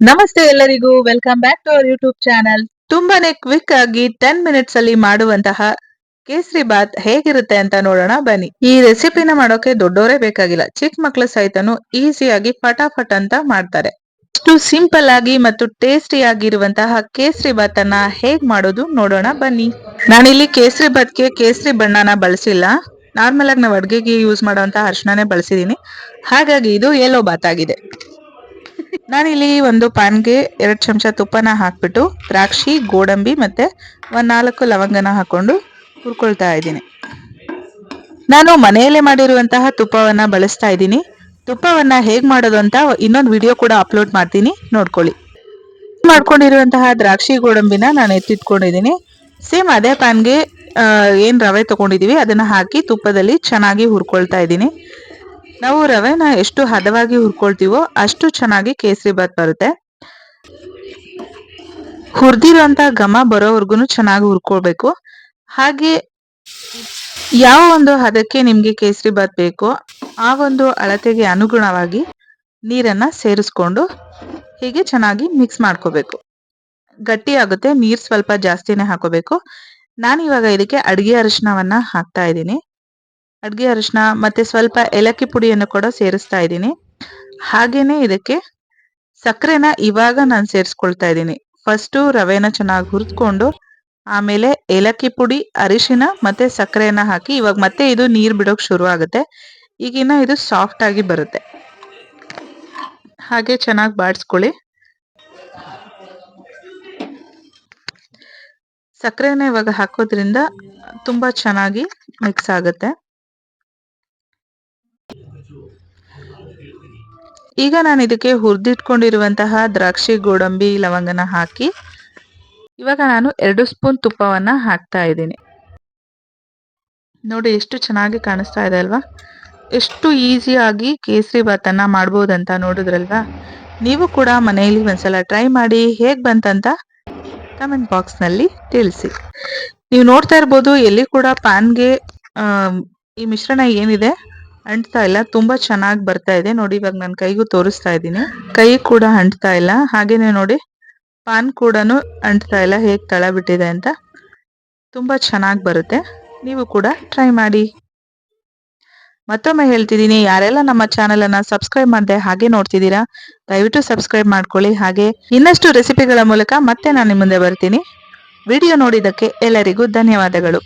ನಮಸ್ತೆ ಎಲ್ಲರಿಗೂ welcome back to our YouTube channel ತುಂಬಾನೇ ಕ್ವಿಕ್ ಆಗಿ ಟೆನ್ ಮಿನಿಟ್ಸ್ ಅಲ್ಲಿ ಮಾಡುವಂತಹ ಕೇಸರಿ ಬಾತ್ ಹೇಗಿರುತ್ತೆ ಅಂತ ನೋಡೋಣ, ಬನ್ನಿ. ಈ ರೆಸಿಪಿನ ಮಾಡೋಕೆ ದೊಡ್ಡವರೇ ಬೇಕಾಗಿಲ್ಲ. ಚಿಕ್ಕ ಮಕ್ಳ ಸಹಿತನು ಈಸಿಯಾಗಿ ಫಟಾಫಟ್ ಅಂತ ಮಾಡ್ತಾರೆ. ಇಷ್ಟು ಸಿಂಪಲ್ ಆಗಿ ಮತ್ತು ಟೇಸ್ಟಿ ಆಗಿರುವಂತಹ ಕೇಸರಿ ಬಾತ್ ಅನ್ನ ಹೇಗ್ ಮಾಡೋದು ನೋಡೋಣ, ಬನ್ನಿ. ನಾನಿಲ್ಲಿ ಕೇಸರಿ ಬಾತ್ಗೆ ಕೇಸರಿ ಬಣ್ಣನ ಬಳಸಿಲ್ಲ. ನಾರ್ಮಲ್ ಆಗಿ ನಾವು ಅಡ್ಗೆಗೆ ಯೂಸ್ ಮಾಡುವಂತಹ ಅರ್ಶನೇ ಬಳಸಿದೀನಿ. ಹಾಗಾಗಿ ಇದು ಯೆಲ್ಲೋ ಬಾತ್ ಆಗಿದೆ. ನಾನಿಲ್ಲಿ ಒಂದು ಪ್ಯಾನ್ಗೆ ಎರಡು ಚಮಚ ತುಪ್ಪನ ಹಾಕ್ಬಿಟ್ಟು, ದ್ರಾಕ್ಷಿ, ಗೋಡಂಬಿ ಮತ್ತು ಒಂದು ನಾಲ್ಕು ಲವಂಗನ ಹಾಕ್ಕೊಂಡು ಹುರ್ಕೊಳ್ತಾ ಇದ್ದೀನಿ. ನಾನು ಮನೆಯಲ್ಲೇ ಮಾಡಿರುವಂತಹ ತುಪ್ಪವನ್ನು ಬಳಸ್ತಾ ಇದ್ದೀನಿ. ತುಪ್ಪವನ್ನು ಹೇಗೆ ಮಾಡೋದು ಅಂತ ಇನ್ನೊಂದು ವಿಡಿಯೋ ಕೂಡ ಅಪ್ಲೋಡ್ ಮಾಡ್ತೀನಿ. ನೋಡ್ಕೊಳ್ಳಿ. ಮಾಡ್ಕೊಂಡಿರುವಂತಹ ದ್ರಾಕ್ಷಿ, ಗೋಡಂಬಿನ ನಾನು ಎತ್ತಿಟ್ಕೊಂಡಿದ್ದೀನಿ. ಸೇಮ್ ಅದೇ ಪ್ಯಾನ್ಗೆ ಏನು ರವೆ ತೊಗೊಂಡಿದ್ದೀವಿ ಅದನ್ನು ಹಾಕಿ ತುಪ್ಪದಲ್ಲಿ ಚೆನ್ನಾಗಿ ಹುರ್ಕೊಳ್ತಾ ಇದ್ದೀನಿ. ನಾವು ರವೆನ ಎಷ್ಟು ಹದವಾಗಿ ಹುರ್ಕೊಳ್ತೀವೋ ಅಷ್ಟು ಚೆನ್ನಾಗಿ ಕೇಸರಿ ಬಾತ್ ಬರುತ್ತೆ. ಹುರಿದಿರೋಂಥ ಘಮ ಬರೋವರೆಗೂ ಚೆನ್ನಾಗಿ ಹುರ್ಕೊಳ್ಬೇಕು. ಹಾಗೆ ಯಾವ ಒಂದು ಹದಕ್ಕೆ ನಿಮ್ಗೆ ಕೇಸರಿ ಬಾತ್ ಬೇಕೋ ಆ ಒಂದು ಅಳತೆಗೆ ಅನುಗುಣವಾಗಿ ನೀರನ್ನ ಸೇರಿಸ್ಕೊಂಡು ಹೀಗೆ ಚೆನ್ನಾಗಿ ಮಿಕ್ಸ್ ಮಾಡ್ಕೋಬೇಕು. ಗಟ್ಟಿ ಆಗುತ್ತೆ, ನೀರ್ ಸ್ವಲ್ಪ ಜಾಸ್ತಿನೇ ಹಾಕೋಬೇಕು. ನಾನು ಇವಾಗ ಇದಕ್ಕೆ ಅಡಿಗೆ ಅರಿಶಿನವನ್ನ ಹಾಕ್ತಾ ಇದ್ದೀನಿ. ಅಡ್ಗೆ ಅರಿಶಿನ ಮತ್ತೆ ಸ್ವಲ್ಪ ಏಲಕ್ಕಿ ಪುಡಿಯನ್ನು ಕೂಡ ಸೇರಿಸ್ತಾ ಇದ್ದೀನಿ. ಹಾಗೇನೆ ಇದಕ್ಕೆ ಸಕ್ಕರೆನ ಇವಾಗ ನಾನು ಸೇರಿಸ್ಕೊಳ್ತಾ ಇದ್ದೀನಿ. ಫಸ್ಟು ರವೆನ ಚೆನ್ನಾಗಿ ಹುರಿದ್ಕೊಂಡು ಆಮೇಲೆ ಏಲಕ್ಕಿ ಪುಡಿ ಅರಿಶಿನ ಮತ್ತೆ ಸಕ್ಕರೆಯನ್ನ ಹಾಕಿ ಇವಾಗ ಮತ್ತೆ ಇದು ನೀರು ಬಿಡೋಕೆ ಶುರು ಆಗುತ್ತೆ. ಈಗಿನ ಇದು ಸಾಫ್ಟ್ ಆಗಿ ಬರುತ್ತೆ. ಹಾಗೆ ಚೆನ್ನಾಗಿ ಬಾಡಿಸ್ಕೊಳ್ಳಿ. ಸಕ್ಕರೆನ ಇವಾಗ ಹಾಕೋದ್ರಿಂದ ತುಂಬಾ ಚೆನ್ನಾಗಿ ಮಿಕ್ಸ್ ಆಗುತ್ತೆ. ಈಗ ನಾನು ಇದಕ್ಕೆ ಹುರಿದಿಟ್ಕೊಂಡಿರುವಂತಹ ದ್ರಾಕ್ಷಿ ಗೋಡಂಬಿ ಲವಂಗನ ಹಾಕಿ, ಇವಾಗ ನಾನು ಎರಡು ಸ್ಪೂನ್ ತುಪ್ಪವನ್ನ ಹಾಕ್ತಾ ಇದ್ದೀನಿ. ನೋಡಿ, ಎಷ್ಟು ಚೆನ್ನಾಗಿ ಕಾಣಿಸ್ತಾ ಇದೆ ಅಲ್ವಾ? ಎಷ್ಟು ಈಸಿಯಾಗಿ ಕೇಸರಿ ಬಾತನ್ನ ಮಾಡ್ಬೋದಂತ ನೋಡಿದ್ರಲ್ವಾ? ನೀವು ಕೂಡ ಮನೆಯಲ್ಲಿ ಒಂದ್ಸಲ ಟ್ರೈ ಮಾಡಿ ಹೇಗೆ ಬಂತಂತ ಕಮೆಂಟ್ ಬಾಕ್ಸ್ನಲ್ಲಿ ತಿಳಿಸಿ. ನೀವು ನೋಡ್ತಾ ಇರ್ಬೋದು, ಎಲ್ಲಿ ಕೂಡ ಪ್ಯಾನ್ಗೆ ಈ ಮಿಶ್ರಣ ಏನಿದೆ? ಅಂಟ್ತಾ ಇಲ್ಲ, ತುಂಬಾ ಚೆನ್ನಾಗಿ ಬರ್ತಾ ಇದೆ. ನೋಡಿ, ಇವಾಗ ನನ್ನ ಕೈಗೂ ತೋರಿಸ್ತಾ ಇದ್ದೀನಿ. ಕೈ ಕೂಡ ಅಂಟ್ತಾ ಇಲ್ಲ. ಹಾಗೇನೆ ನೋಡಿ, ಪಾನ್ ಕೂಡ ಅಂಟ್ತಾ ಇಲ್ಲ. ಹೇಗೆ ತಳ ಬಿಟ್ಟಿದೆ ಅಂತ. ತುಂಬಾ ಚೆನ್ನಾಗಿ ಬರುತ್ತೆ. ನೀವು ಕೂಡ ಟ್ರೈ ಮಾಡಿ. ಮತ್ತೊಮ್ಮೆ ಹೇಳ್ತಿದ್ದೀನಿ, ಯಾರೆಲ್ಲ ನಮ್ಮ ಚಾನೆಲ್ ಅನ್ನ ಸಬ್ಸ್ಕ್ರೈಬ್ ಮಾಡದೆ ಹಾಗೆ ನೋಡ್ತಿದ್ದೀರಾ, ದಯವಿಟ್ಟು ಸಬ್ಸ್ಕ್ರೈಬ್ ಮಾಡ್ಕೊಳ್ಳಿ. ಹಾಗೆ ಇನ್ನಷ್ಟು ರೆಸಿಪಿಗಳ ಮೂಲಕ ಮತ್ತೆ ನಾನು ನಿಮ್ಮ ಮುಂದೆ ಬರ್ತೀನಿ. ವಿಡಿಯೋ ನೋಡಿದ್ದಕ್ಕೆ ಎಲ್ಲರಿಗೂ ಧನ್ಯವಾದಗಳು.